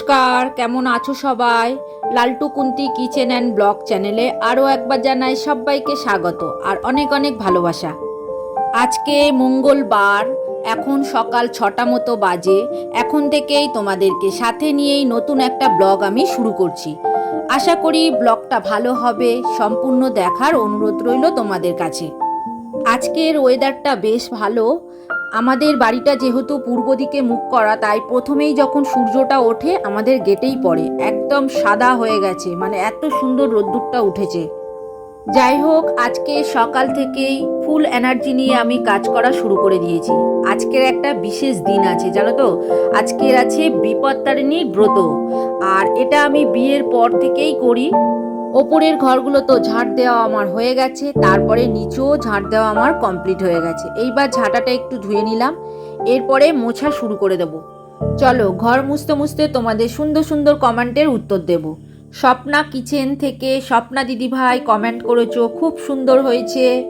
নমস্কার, কেমন আছো সবাই? Laltu Kunti kitchen and blog চ্যানেলে আরও একবার জানাই সবাইকে স্বাগত আর অনেক অনেক ভালোবাসা। আজকে মঙ্গলবার, এখন সকাল ছটা মতো বাজে, এখন থেকেই তোমাদেরকে সাথে নিয়েই নতুন একটা ব্লগ আমি শুরু করছি। আশা করি ব্লগটা ভালো হবে, সম্পূর্ণ দেখার অনুরোধ রইল তোমাদের কাছে। আজকের ওয়েদারটা বেশ ভালো। আমাদের বাড়িটা যেহেতু পূর্ব দিকে মুখ করা, তাই প্রথমেই যখন সূর্যটা ওঠে, আমাদের গেটেই পড়ে। একদম সাদা হয়ে গেছে মানে এত সুন্দর রোদ্দুরটা উঠেছে। যাই হোক, আজকে সকাল থেকেই ফুল এনার্জি নিয়ে আমি কাজ করা শুরু করে দিয়েছি। আজকের একটা বিশেষ দিন আছে, জানো তো? আজকের আছে বিপত্তারিণীর ব্রত। আর এটা আমি বিয়ের পর থেকেই করি। ওপরের ঘরগুলো তো ঝাড় দেওয়া আমার হয়ে গেছে, তারপরে নিচেও ঝাড় দেওয়া আমার কমপ্লিট হয়ে গেছে। এইবার ঝাঁটাটা একটু ধুয়ে নিলাম, এরপরে মোছা শুরু করে দেব। চলো, ঘর মুছতে মুছতে তোমাদের সুন্দর সুন্দর কমেন্টের উত্তর দেব। স্বপ্না কিচেন থেকে স্বপ্না দিদিভাই কমেন্ট করেছ, খুব সুন্দর হয়েছে।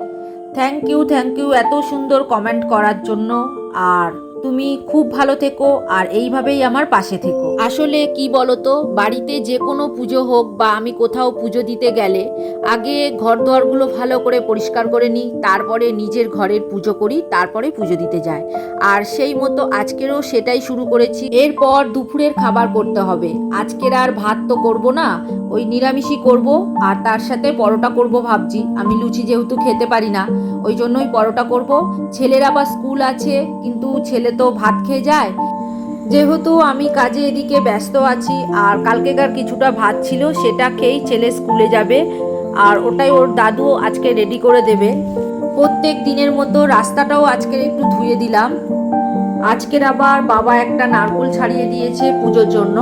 থ্যাংক ইউ থ্যাংক ইউ এত সুন্দর কমেন্ট করার জন্য। আর তুমি খুব ভালো থেকো আর এইভাবেই আমার পাশে থেকো। আসলে কি বলতো, বাড়িতে যে কোনো পুজো হোক বা আমি কোথাও পুজো দিতে গেলে আগে ঘর দোয়ারগুলো ভালো করে পরিষ্কার করে নিই, তারপরে নিজের ঘরের পুজো করি, তারপরে পুজো দিতে যাই। আর সেই মতো আজকেরও সেটাই শুরু করেছি। এরপর দুপুরের খাবার করতে হবে। আজকের আর ভাত তো করব না, ওই নিরামিষই করব, আর তার সাথে পরোটা করব ভাবছি। আমি লুচি যেহেতু খেতে পারি না, ওই জন্যই পরোটা করব। ছেলের আবার স্কুল আছে, কিন্তু ছেলে তো ভাত খেয়ে যায়। যেহেতু আমি কাজে এদিকে ব্যস্ত আছি, আর কালকেকার কিছুটা ভাত ছিল, সেটা খেয়েই ছেলে স্কুলে যাবে, আর ওটাই ওর দাদু আজকে রেডি করে দেবে। প্রত্যেক দিনের মতো রাস্তাটাও আজকে একটু ধুয়ে দিলাম। আজকের আবার বাবা একটা নারকুল ছাড়িয়ে দিয়েছে পুজোর জন্য।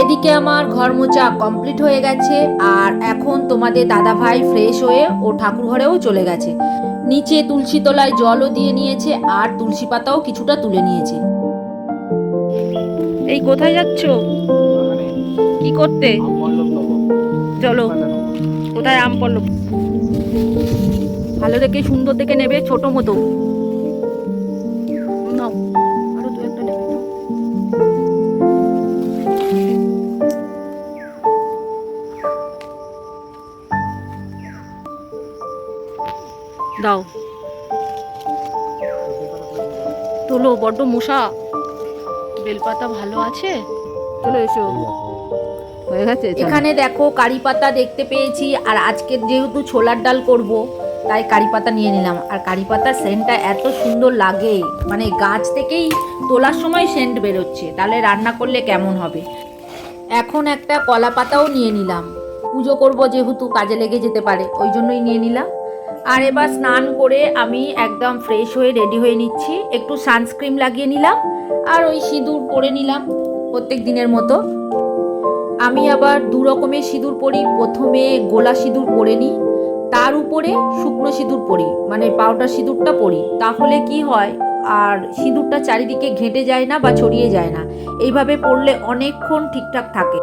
এদিকে আমার ঘর মোচা কমপ্লিট হয়ে গেছে, আর এখন তোমাদের দাদা ভাই ফ্রেশ হয়ে ও ঠাকুর ঘরেও চলে গেছে। নিচে তুলসী তলায় জলও দিয়ে নিয়েছে, আর তুলসী পাতাও কিছুটা তুলে নিয়েছে। এই কোথায় যাচ্ছ? কি করতে? চলো, কোথায় আম পড়ল? ভালো দেখে সুন্দর দেখে নেবে ছোট মতো। দাও। তোলো, বড্ড মশা। বেলপাতা ভালো আছে? চলে এসো। হয়ে গেছে এখানে দেখো, কারি পাতা দেখতে পেয়েছি, আর আজকে যেহেতু ছোলার ডাল করব, তাই কারি পাতা নিয়ে নিলাম। আর কারি পাতার সেন্টটা এত সুন্দর লাগে মানে গাছ থেকেই তোলার সময় সেন্ট বেরোচ্ছে, তাহলে রান্না করলে কেমন হবে? এখন একটা কলা পাতাও নিয়ে নিলাম। পুজো করব যেহেতু, কাজে লেগে যেতে পারে, ওই জন্যই নিয়ে নিলাম। আর এবার স্নান করে আমি একদম ফ্রেশ হয়ে রেডি হয়ে নিচ্ছি। একটু সানস্ক্রিন লাগিয়ে নিলাম আর ওই সিঁদুর পরে নিলাম প্রত্যেক দিনের মতো। আমি আবার দু রকমের সিঁদুর পরি, প্রথমে গোলা সিঁদুর পরে নিই, তার উপরে শুকনো সিঁদুর পরি মানে পাউডার সিঁদুরটা পরি, তাহলে কি হয়, আর সিঁদুরটা চারিদিকে ঘেঁটে যায় না বা ছড়িয়ে যায় না। এইভাবে পরলে অনেকক্ষণ ঠিকঠাক থাকে।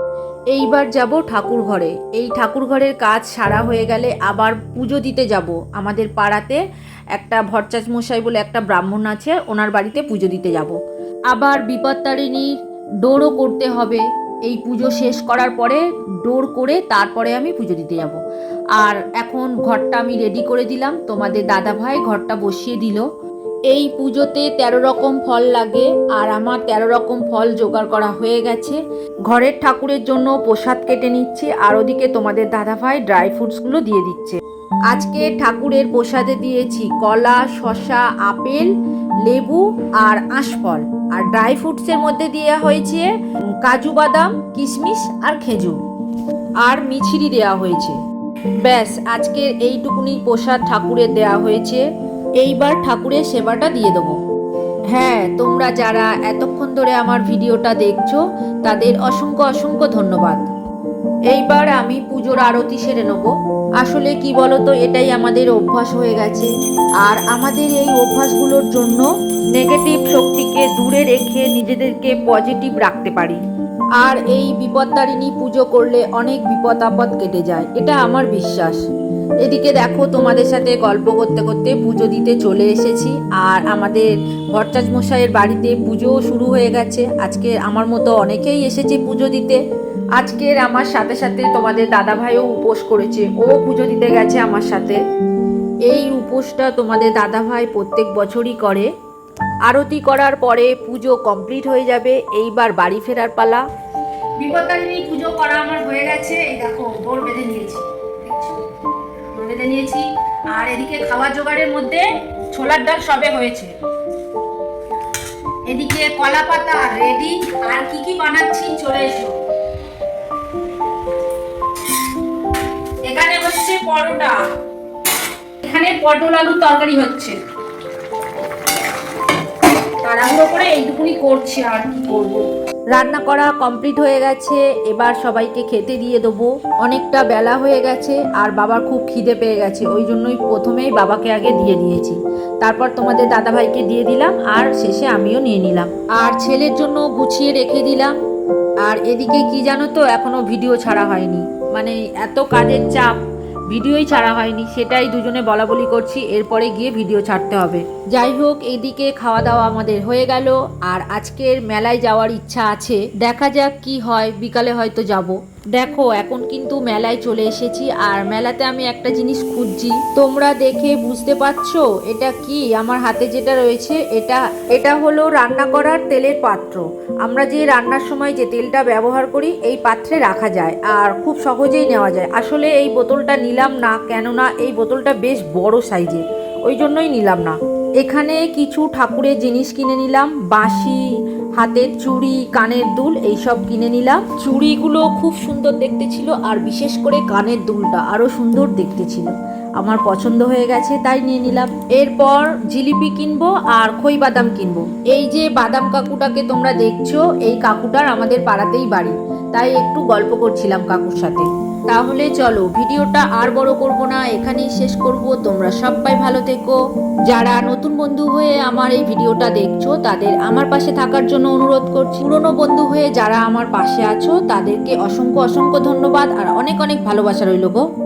এইবার যাব ঠাকুর ঘরে। এই ঠাকুর ঘরের কাজ সারা হয়ে গেলে আবার পুজো দিতে যাব। আমাদের পাড়াতে একটা ভরচাচ মশাই বলে একটা ব্রাহ্মণ আছে, ওনার বাড়িতে পুজো দিতে যাব। আবার বিপত্তারিণীর ডোরও করতে হবে। এই পুজো শেষ করার পরে ডোর করে তারপরে আমি পুজো দিতে যাব। আর এখন ঘরটা আমি রেডি করে দিলাম। তোমাদের দাদা ভাই ঘরটা বসিয়ে দিল। এই পুজোতে তেরো রকম ফল লাগে, আর আমার তেরো রকম ফল জোগাড় করা হয়ে গেছে। ঘরের ঠাকুরের জন্য প্রসাদ কেটে নিচ্ছে, আর ওদিকে তোমাদের দাদা ভাই ড্রাই ফ্রুটসগুলো দিয়ে দিচ্ছে। আজকে ঠাকুরের প্রসাদে দিয়েছি কলা, শসা, আপেল, লেবু আর আঁশফল। আর ড্রাই ফ্রুটসের মধ্যে দেওয়া হয়েছে কাজু বাদাম, কিশমিশ আর খেজুর। আর মিছিরি দেওয়া হয়েছে। ব্যাস, আজকের এইটুকুনি প্রসাদ ঠাকুরের দেওয়া হয়েছে। এইবার ঠাকুরের সেবাটা দিয়ে দেবো। হ্যাঁ তোমরা যারা এতক্ষণ ধরে আমার ভিডিওটা দেখছ, তাদের অসংখ্য অসংখ্য ধন্যবাদ। এইবার আমি পুজোর আরতি সেরে নেব। আসলে কি বলতো, এটাই আমাদের অভ্যাস হয়ে গেছে। আর আমাদের এই অভ্যাসগুলোর জন্য নেগেটিভ শক্তিকে দূরে রেখে নিজেদেরকে পজিটিভ রাখতে পারি। আর এই বিপত্তারিণী পুজো করলে অনেক বিপদ আপদ কেটে যায়, এটা আমার বিশ্বাস। এদিকে দেখো, তোমাদের সাথে গল্প করতে করতে পুজো দিতে চলে এসেছি। আর আমাদের ভট্টাচ মশাইয়ের বাড়িতে পুজোও শুরু হয়ে গেছে। আজকে আমার মতো অনেকেই এসেছে পুজো দিতে। আজকের আমার সাথে সাথে তোমাদের দাদা ভাইও উপোস করেছে। ও পুজো দিতে গেছে আমার সাথে। এই উপোসটা তোমাদের দাদা ভাই প্রত্যেক বছরই করে। আরতি করার পরে পুজো কমপ্লিট হয়ে যাবে। এইবার বাড়ি ফেরার পালা। বিপদারিণী পুজো করা আমার হয়ে গেছে। এই দেখো দৌড় বেঁধে নিয়েছি? বেঁধে নিয়েছি। আর এদিকে খাবার জোগাড়ের মধ্যে ছোলার ডাল সবে হয়েছে। এদিকে কলা পাতা রেডি আর কি কি বানাচ্ছি চলে এসো। এখানে হচ্ছে পরোটা। এখানে পটল আলু তরকারি হচ্ছে। তাড়াহুড়ো করে এইটুকুনি করছি, আর কি করব। রান্না করা কমপ্লিট হয়ে গেছে, এবার সবাইকে খেতে দিয়ে দেবো। অনেকটা বেলা হয়ে গেছে, আর বাবার খুব খিদে পেয়ে গেছে, ওই জন্যই প্রথমেই বাবাকে আগে দিয়ে দিয়েছি। তারপর তোমাদের দাদাভাইকে দিয়ে দিলাম, আর শেষে আমিও নিয়ে নিলাম। আর ছেলের জন্য গুছিয়ে রেখে দিলাম। আর এদিকে কি জানো তো, এখনও ভিডিও ছাড়া হয়নি। মানে এত কাজের চাপ। ভিডিওই ছাড়া হয়নি, সেটাই দুজনে বলা বলি করছি, এরপরে গিয়ে ভিডিও ছাড়তে হবে। যাই হোক, এদিকে খাওয়া দাওয়া আমাদের হয়ে গেল, আর আজকের মেলায় যাওয়ার ইচ্ছা আছে। দেখা যাক কি হয়, বিকালে হয়তো যাব। দেখো, এখন কিন্তু মেলায় চলে এসেছি আর মেলাতে আমি একটা জিনিস খুঁজছি। তোমরা দেখে বুঝতে পারছ এটা কি? আমার হাতে যেটা রয়েছে, এটা এটা হলো রান্না করার তেলের পাত্র। আমরা যে রান্নার সময় যে তেলটা ব্যবহার করি, এই পাত্রে রাখা যায় আর খুব সহজেই নেওয়া যায়। আসলে এই বোতলটা নিলাম না, কেননা এই বোতলটা বেশ বড় সাইজের। ওই জন্যই নিলাম না। এখানে কিছু ঠাকুরের জিনিস কিনে নিলাম। বাঁশি হাতের চুড়ি, কানের দুল, এইসব কিনে নিলাম। চুড়িগুলো খুব সুন্দর দেখতে ছিল, আর বিশেষ করে কানের দুলটা আরও সুন্দর দেখতে ছিল। আমার পছন্দ হয়ে গেছে, তাই নিয়ে নিলাম। এরপর জিলিপি কিনবো আর খই বাদাম কিনবো। এই যে বাদাম কাকুটাকে তোমরা দেখছ, এই কাকুটার আমাদের পাড়াতেই বাড়ি। তাই একটু গল্প করছিলাম কাকুর সাথে। তাহলে চলো, ভিডিওটা আর বড় করব না, এখানেই শেষ করব। তোমরা সবাই ভালো থেকো। যারা নতুন বন্ধু হয়ে আমার এই ভিডিওটা দেখছ, তাদের আমার পাশে থাকার জন্য অনুরোধ করছি। পুরনো বন্ধু হয়ে যারা আমার পাশে আছো, তাদেরকে অসংখ্য অসংখ্য ধন্যবাদ, আর অনেক অনেক ভালোবাসা রইল গো।